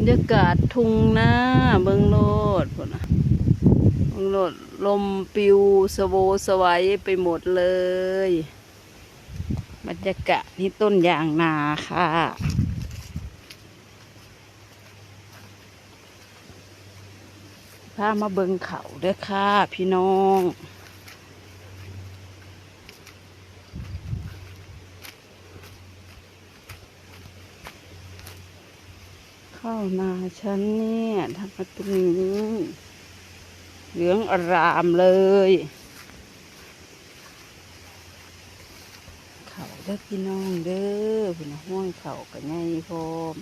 รยากาศทุ่งนาเบิงโลดพุ่นนะเบิงโลดลมปิวสโวสวัยไปหมดเลย บรรยากาศนี่ต้นยางนาค่ะพามาเบิงเขาด้อค่ะ พี่น้อง ข้านาฉันเนี่ยทำมาตรงนี้เหลืองอรามเลยเขาเด้อพี่น้องเด้อพี่น้องห้องเขากันไงพร้อม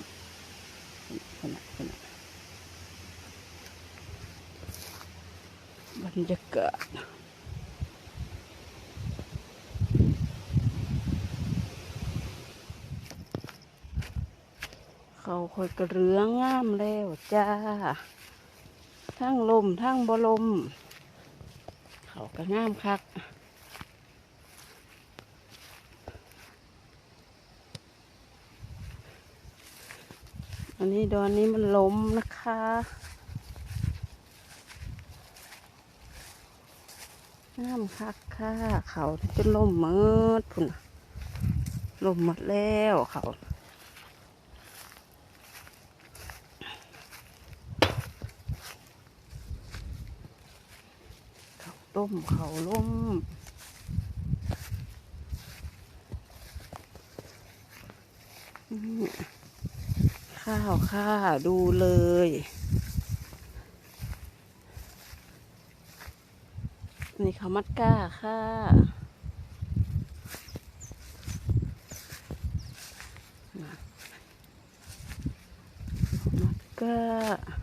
ขนาดขนาดบรรยากาศ เขาคอยกระเรืองงามแล้วจ้า ทั้งลมทั้งบลม เขาก็งามคักอันนี้ดอนนี้มันล้มนะคะงามคักค่ะ เขาจนล่มมืดพุ่นล่มหมดแล้วเขา เขา ต้มเขาล้มข้าวค่ะดูเลยนี่เขาวมัดก้าค่ะ มัดก้า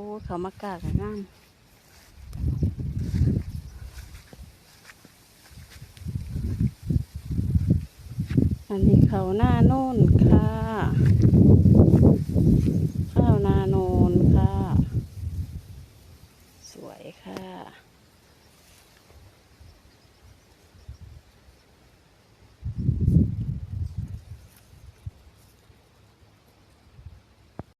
โอ้เขามากากงามอันนี้เขาหน้านุ่นค่ะ ข้าวนาโน